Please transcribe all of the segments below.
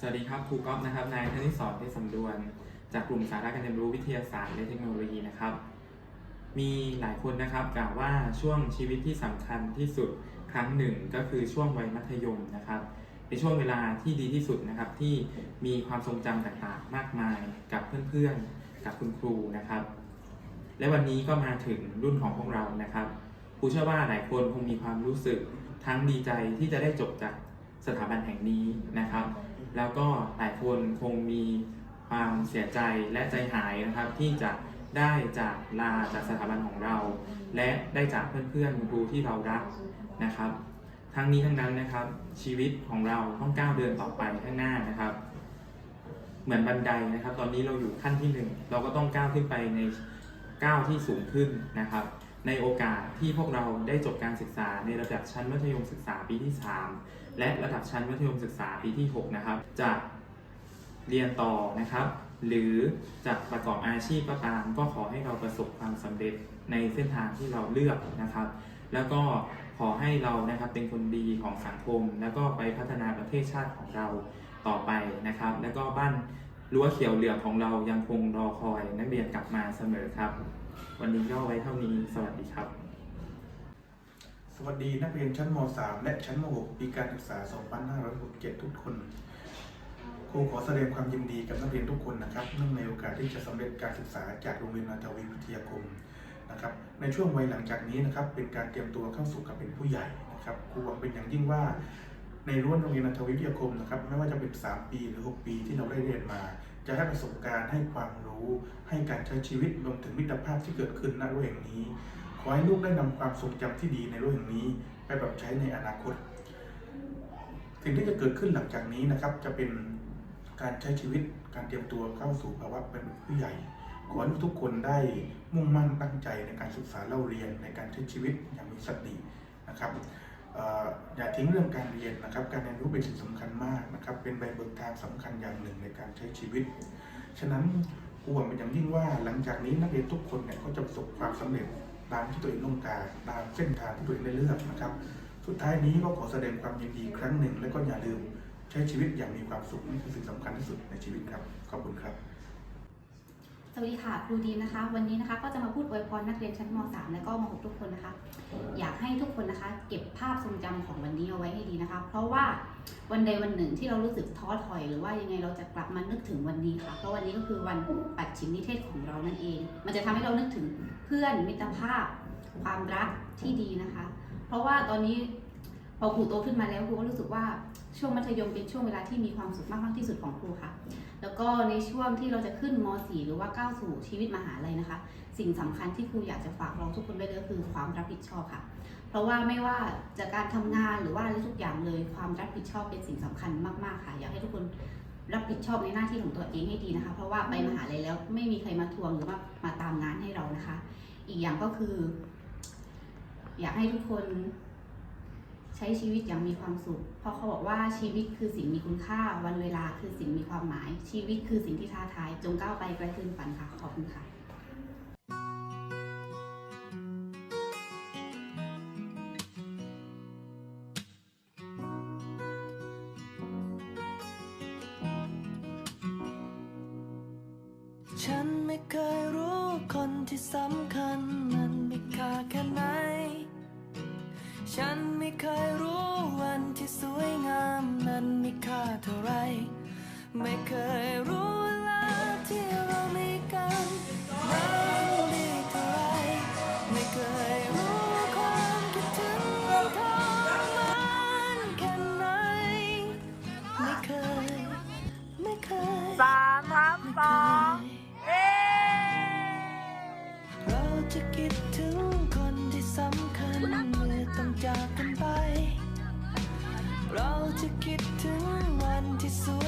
สวัสดีครับครูก๊อฟนะครับนายธนิสรเพชรสำดวน จากกลุ่มสาระการเรียนรู้วิทยาศาสตร์และเทคโนโลยีนะครับ มีหลายคนนะครับกล่าวว่าช่วงชีวิตที่สำคัญที่สุดครั้งหนึ่งก็คือช่วงวัยมัธยมนะครับเป็นช่วงเวลาที่ดีที่สุดนะครับที่มีความทรงจำต่างๆ มากมายกับเพื่อนๆ กับคุณครูนะครับ และวันนี้ก็มาถึงรุ่นของพวกเรานะครับครูเชื่อว่าหลายคนคงมีความรู้สึกทั้งดีใจที่จะได้จบจากสถาบันแห่งนี้นะครับ แล้วก็หลายคนคงมีความเสียใจและใจหายนะครับ ที่จะได้จากลาจากสถาบันของเรา และได้จากเพื่อนๆคุณครูที่เรารักนะครับ ทั้งนี้ทั้งนั้นนะครับ ชีวิตของเราต้องก้าวเดินต่อไปข้างหน้านะครับ เหมือนบันไดนะครับ ตอนนี้เราอยู่ขั้นที่หนึ่งเราก็ต้องก้าวขึ้นไปในก้าวที่สูงขึ้นนะครับ ในโอกาสที่พวกเราได้จบการศึกษาในระดับชั้นมัธยมศึกษาปีที่ 3 และระดับชั้นมัธยมศึกษาปีที่ 6 นะครับ จะเรียนต่อนะครับ หรือจะประกอบอาชีพก็ตาม ก็ขอให้เราประสบความสำเร็จในเส้นทางที่เราเลือกนะครับ แล้วก็ขอให้เรานะครับเป็นคนดีของสังคม แล้วก็ไปพัฒนาประเทศชาติของเราต่อไปนะครับ แล้วก็บ้านรั้วเขียวเหลืองของเรายังคงรอคอยนักเรียนกลับมาเสมอครับ วันนี้ก็ไว้เท่านี้สวัสดีครับ สวัสดีนักเรียนชั้นม .3 และชั้นม .6 ปีการศึกษา 2567 ทุกคน ครูขอแสดงความยินดีกับนักเรียนทุกคนนะครับ เนื่องในโอกาสที่จะสำเร็จการศึกษาจากโรงเรียนนาทวีวิทยาคมนะครับ ในช่วงวัยหลังจากนี้นะครับ เป็นการเตรียมตัวเข้าสู่การเป็นผู้ใหญ่นะครับ ครูหวังเป็นอย่างยิ่งว่า ในรั้วโรงเรียนนาทวีวิทยาคมนะครับ ไม่ว่าจะเป็น 3 ปีหรือ 6 ปีที่เราได้เรียนมา จะให้ประสบการณ์ให้ความรู้ ให้การใช้ชีวิตรวมถึงมิตรภาพที่เกิดขึ้นณโรั้วแห่งนี้ ขอให้ลูกได้นำความทรงจำที่ดีในรุ่นนี้ ไปปรับใช้ในอนาคต สิ่งที่จะเกิดขึ้นหลังจากนี้นะครับ จะเป็นการใช้ชีวิตการเตรียมตัวเข้าสู่ภาวะเป็นผู้ใหญ่ ขอให้ทุกคนได้มุ่งมั่นตั้งใจในการศึกษาเล่าเรียนในการใช้ชีวิตอย่างมีสตินะครับอย่าทิ้งเรื่องการเรียนนะครับ การเรียนรู้เป็นสิ่งสำคัญมากนะครับ เป็นใบเบิกทางสำคัญอย่างหนึ่งในการใช้ชีวิต ฉะนั้นครูหวังเป็นอย่างยิ่งว่าหลังจากนี้นักเรียนทุกคนเนี่ยเขาจะประสบความสำเร็จ ตามที่ตัวเองต้องการตามเส้นทางที่ตัวเองได้เลือกนะครับ สุดท้ายนี้ก็ขอแสดงความยินดีครั้งหนึ่ง และก็อย่าลืมใช้ชีวิตอย่างมีความสุขนี่คือสิ่งสำคัญที่สุดในชีวิตครับ ขอบคุณครับ วัสดีค่ะครูดีนะคะ วันนี้นะคะก็จะมาพูดอวยพรนักเรียนชั้นม .3 และก็ม .6 ทุกคนนะคะ อยากให้ทุกคนนะคะ เก็บภาพทรงจำของวันนี้เอาไว้ให้ดีนะคะ เพราะว่าวันใดวันหนึ่งที่เรารู้สึกท้อถอย หรือว่ายังไงเราจะกลับมานึกถึงวันนี้ค่ะ เพราะวันนี้ก็คือวันปัดชิมนิเทศของเรานั่นเอง มันจะทำให้เรานึกถึงเพื่อนมิตรภาพ ความรักที่ดีนะคะ เพราะว่าตอนนี้พอครูโตขึ้นมาแล้วครูก็รู้สึกว่าช่วงมัธยมเป็นช่วงเวลาที่มีความสุขมากที่สุดของครูค่ะ แล้วก็ในช่วงที่เราจะขึ้นม .4 หรือว่าก้าวสู่ชีวิตมหาลัยนะคะ สิ่งสำคัญที่ครูอยากจะฝากเราทุกคนไว้ก็คือความรับผิดชอบค่ะ เพราะว่าไม่ว่าจากการทำงานหรือว่าทุกอย่างเลยความรับผิดชอบเป็นสิ่งสำคัญมากๆค่ะ อยากให้ทุกคนรับผิดชอบในหน้าที่ของตัวเองให้ดีนะคะ เพราะว่าไปมหาลัยแล้วไม่มีใครมาทวงหรือว่ามาตามงานให้เรานะคะ อีกอย่างก็คือ อยากให้ทุกคน ใช้ชีวิตอย่างมีความสุข เพราะเขาบอกว่าชีวิตคือสิ่งมีคุณค่า วันเวลาคือสิ่งมีความหมาย ชีวิตคือสิ่งที่ท้าทาย จงก้าวไปไกลคืนฝันค่ะ ขอบคุณค่ะฉันไม่เคยรู้คนที่สำคัญมันมีค่าแค่ไหน ฉันไม่เคยรู้วันที่สวยงามนั้นมีค่าเท่าไร ไม่เคยรู้เวลาที่เรามีกันนั้นดีเท่าไร ไม่เคยรู้ความคิดถึงมันทรมานแค่ไหน ไม่เคย ไม่เคย สามทับสองเย้เราจะคิดถึงคนที่สำคัญเมื่อต้อง จากกันไป เราจะคิดถึงวันที่สวย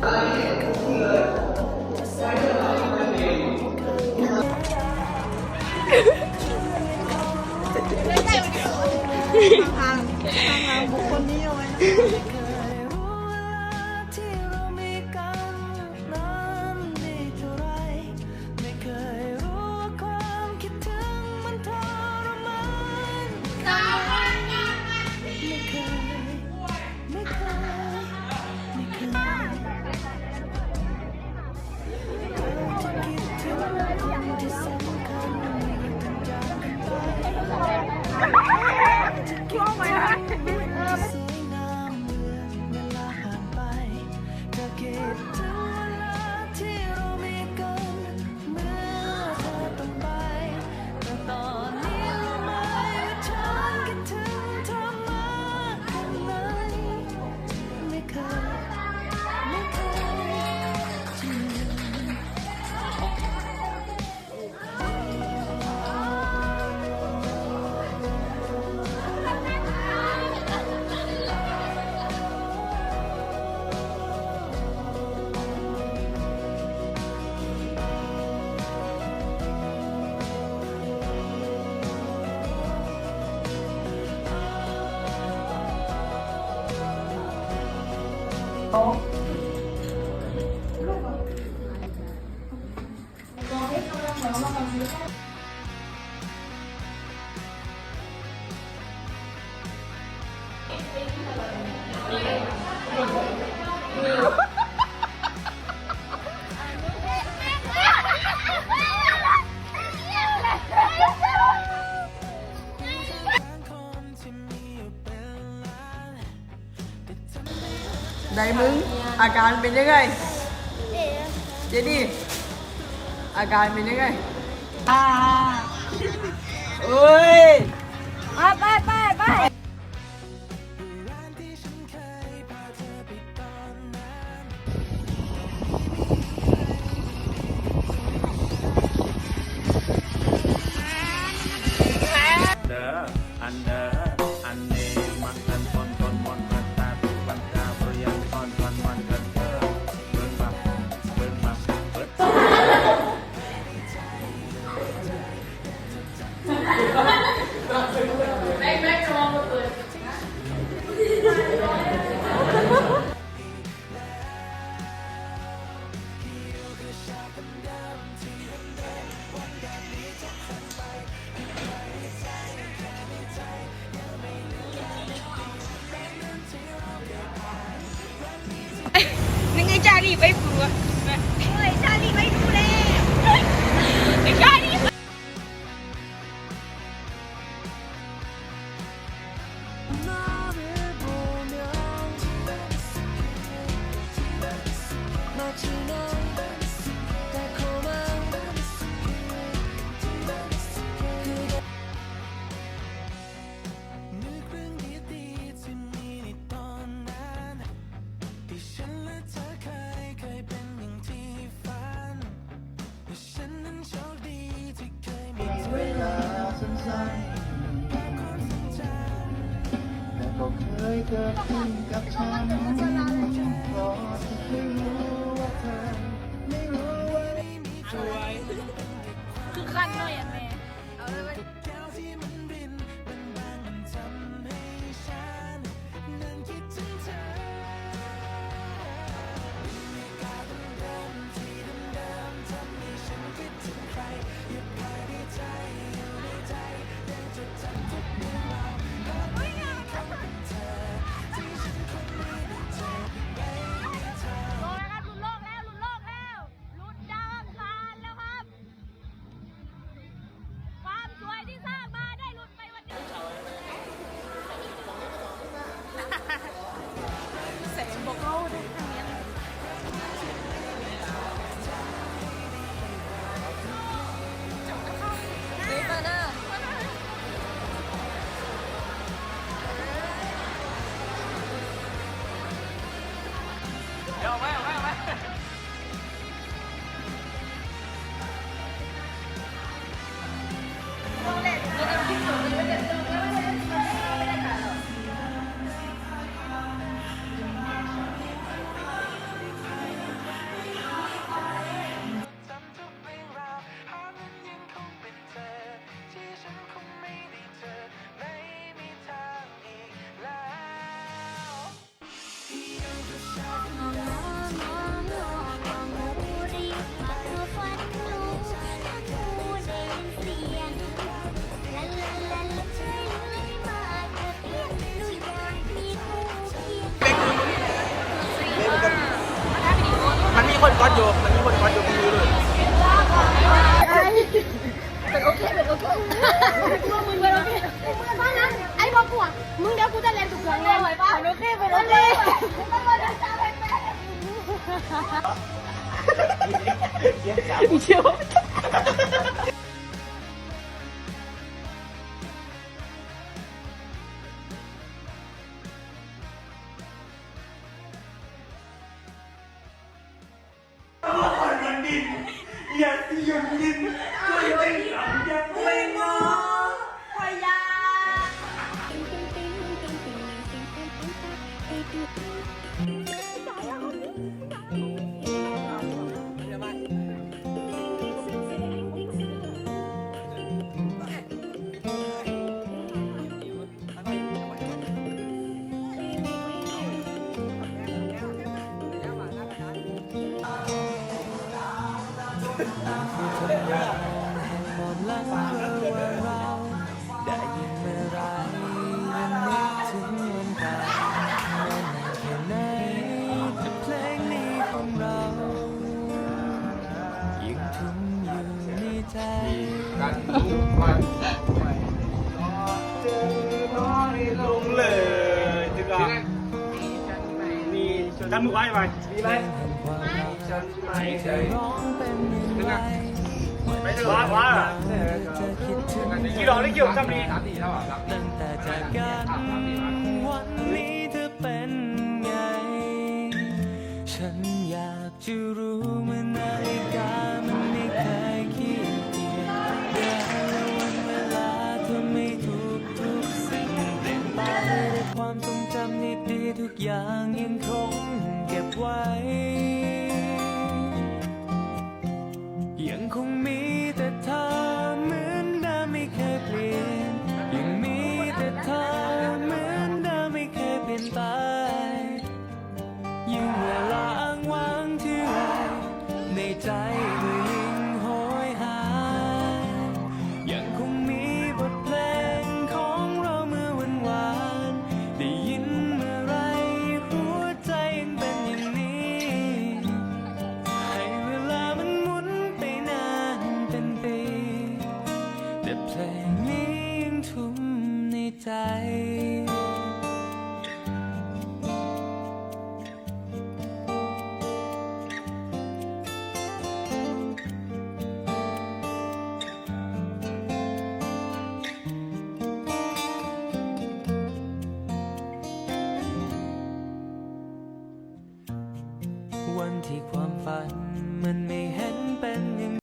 可以。 ได้มึงอาการเป็นยังไง เจดี อาการเป็นยังไงอ่าเอ้ยไปไปไปไปเด้ออันเด้ออันเนมันอัน Right back to กับฉั คนกอดอยู่มันมีคนกอดอยู่มือเลยเป็นโอเคเป็นโอเคมึงเป็นโอเคเพราะนั้นไอ้บอกกูอะมึงเดี๋ยวกูจะเล่นถูกเรื่องเลยเป็นโอเคเป็นโอเคตำรวจจะจับให้แม่บอก ในใจอน้อยลงเลยจึงอะนี่ทำมือไว้ไปดีไหมฉันไม่เคยร้องเป็นยังไม่ได้ว้าว้าเธอจะคิดถึงกี่ดอกได้เกี่ดอกจำดีตั้งแต่จากกันวันนี้เธอเป็นไง ฉันอยากจะรู้